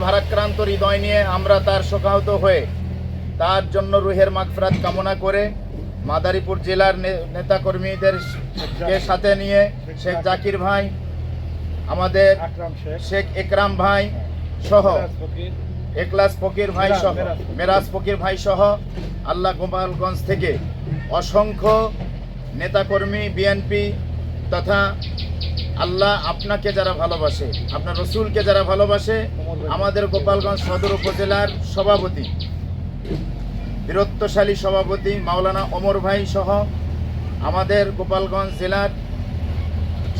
ভারাক্রান্ত হৃদয় নিয়ে আমরা তার শোকাহত হয়ে তার জন্য রুহের মাগফিরাত কামনা করে মাদারীপুর জেলার নেতাকর্মীদের সাথে নিয়ে শেখ জাকির ভাই আমাদের শেখ একরাম ভাই সহ একলাস ফকির ভাই সহ মেরাজ। মেরাজ ফকির ভাই সহ আল্লাহ গোপালগঞ্জ থেকে অসংখ্য নেতাকর্মী বিএনপি তথা আল্লাহ আপনাকে যারা ভালোবাসে, আপনার রসুলকে যারা ভালোবাসে, আমাদের গোপালগঞ্জ সদর উপজেলার সভাপতি, বীরত্বশালী সভাপতি মাওলানা ওমর ভাই সহ আমাদের গোপালগঞ্জ জেলার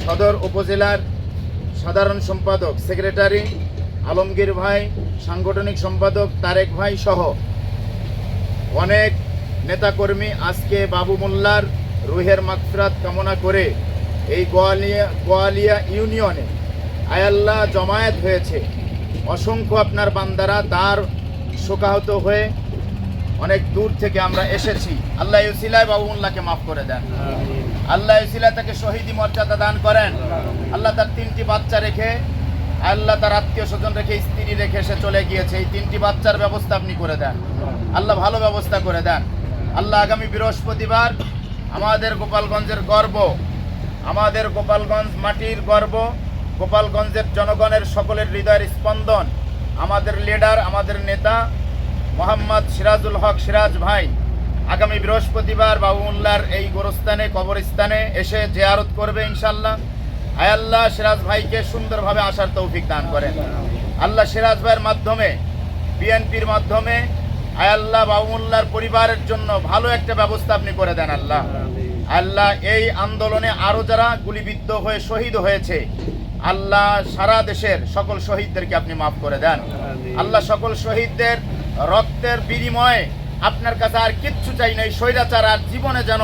সদর উপজেলার সাধারণ সম্পাদক, সেক্রেটারি আলমগীর ভাই, সাংগঠনিক সম্পাদক তারেক ভাই সহ অনেক নেতাকর্মী আজকে বাবু মোল্লার রুহের মাত্রাত কামনা করে এই গোয়ালিয়া গোয়ালিয়া ইউনিয়নে আয়াল্লাহ জমায়েত হয়েছে। অসংখ্য আপনার বান্দারা তার শোকাহত হয়ে অনেক দূর থেকে আমরা এসেছি। আল্লাহ ইউসিলায় বাবু মোল্লাকে মাফ করে দেন। আল্লাহ ইসিলা তাকে শহীদি মর্যাদা দান করেন। আল্লাহ তার তিনটি বাচ্চা রেখে আল্লাহ তার আত্মীয় স্বজন রেখে স্ত্রী রেখে সে চলে গিয়েছে। এই তিনটি বাচ্চার ব্যবস্থা আপনি করে দেন। আল্লাহ ভালো ব্যবস্থা করে দেন। আল্লাহ আগামী বৃহস্পতিবার আমাদের গোপালগঞ্জের গর্ব আমাদের গোপালগঞ্জ মাটির গর্ব, গোপালগঞ্জের জনগণের সকলের হৃদয়ের স্পন্দন, আমাদের লিডার, আমাদের নেতা মোহাম্মদ সিরাজুল হক সিরাজ ভাই। আগামী বৃহস্পতিবার বাবুমুল্লার এই গোরস্থানে, কবরস্থানে এসে জিয়ারত করবে ইনশাল্লাহ আয়াল্লাহ সিরাজ ভাইকে সুন্দরভাবে আসার তৌফিক দান করেন। আল্লাহ সিরাজ ভাইয়ের মাধ্যমে, বিএনপির মাধ্যমে আয়াল্লাহ বাবুমুল্লার পরিবারের জন্য ভালো একটা ব্যবস্থা আপনি করে দেন আল্লাহ। আল্লাহ এই আন্দোলনে আরও যারা গুলিবিদ্ধ হয়ে শহীদ হয়েছে আল্লাহ সারা দেশের সকল শহীদদেরকে আপনি মাফ করে দেন। আল্লাহ সকল শহীদদের রক্তের বিনিময়ে আপনার কাছে আর কিচ্ছু চাই নাই স্বৈরাচার আর জীবনে যেন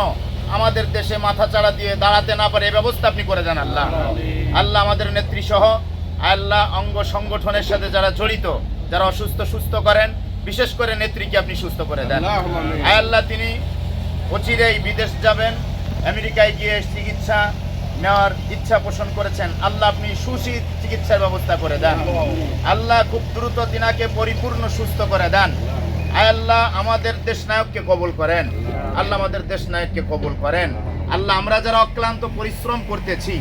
আমাদের দেশে মাথা চাড়া দিয়ে দাঁড়াতে না পারে ব্যবস্থা আপনি করে দেন আল্লাহ। আল্লাহ আমাদের নেত্রী সহ আল্লাহ অঙ্গ সংগঠনের সাথে যারা জড়িত যারা অসুস্থ সুস্থ করেন বিশেষ করে নেত্রীকে আপনি সুস্থ করে দেন। আল্লাহ তিনি অচিরেই বিদেশ যাবেন আমেরিকায় গিয়ে চিকিৎসা নেওয়ার ইচ্ছা পোষণ করেছেন। আল্লাহ আপনি সুশী চিকিৎসার ব্যবস্থা করে দেন। আল্লাহ খুব দ্রুত তিনাকে পরিপূর্ণ সুস্থ করে দেন। আয় আল্লাহ, আমাদের দেশ নায়ককে কবল করেন। আল্লাহ আমাদের দেশ নায়ককে কবল করেন। আল্লাহ, আমরা যারা অক্লান্ত পরিশ্রম করতেছি,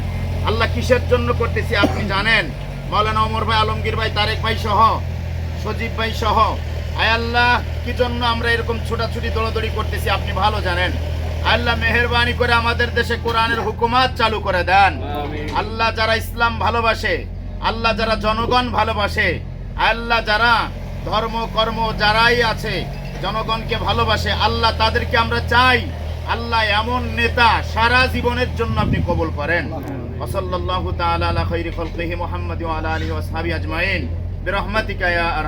আল্লাহ কিসের জন্য করতেছি আপনি জানেন? মৌলানা ওমর ভাই, আলমগীর ভাই, তারেক ভাই সহ, সজীব ভাই সহ। আয় আল্লাহ, কি জন্য আমরা এরকম ছোটাছুটি দৌড়াদৌড়ি করতেছি আপনি ভালো জানেন। আল্লাহ মেহরবানি করে আমাদের দেশে কোরআনের হুকুমাত চালু করে দেন। আল্লাহ যারা ইসলাম ভালোবাসে আল্লাহ যারা জনগণ ভালোবাসে আল্লাহ যারা ধর্ম কর্ম যারাই আছে জনগণকে ভালোবাসে আল্লাহ তাদেরকে আমরা চাই আল্লাহ এমন নেতা সারা জীবনের জন্য আপনি কবুল করেন। ওসল্লাল্লাহু তাআলা আলা খাইরি খালকিহি মুহাম্মাদি ওয়া আলা আলিহি ওয়া আজমাইন। বিরহমাতিকা ইয়া আর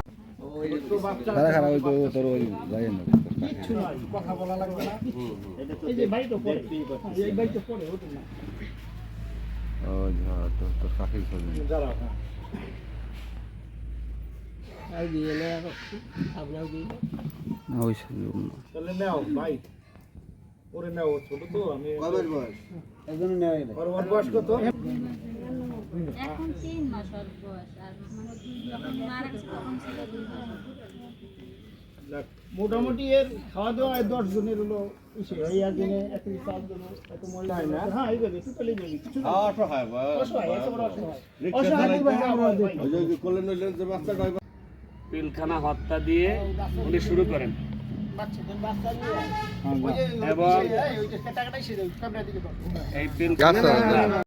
কিচ্ছু নাই, কথা বলা লাগবে না। এই যে বাড়ি তো পড়ে এই বাড়ি তো পড়ে ওঠে না। ও যা তোর তোর কাকির ছবি যারা না ছবি না। তাহলে নাও ভাই। ওরে নাও ছোট তো আমি ওর বয়স কত? এখন তিন মাস ওর বয়স আর মানে যখন মারা গেছে তখন ছিল দুই মাস। যাক, মোটামুটি এর খাওয়া দাওয়া দশ জনের হলো এই একদিনে এক থেকে চার জন এত মহিলা না হ্যাঁ এই যাবে টোটালি নেবে কিছু অসহায়, অসহায়। অসহায় ভাই, আমরা ভাই। পিলখানা হত্যা দিয়ে উনি শুরু করেন এবং। এই পিলখানা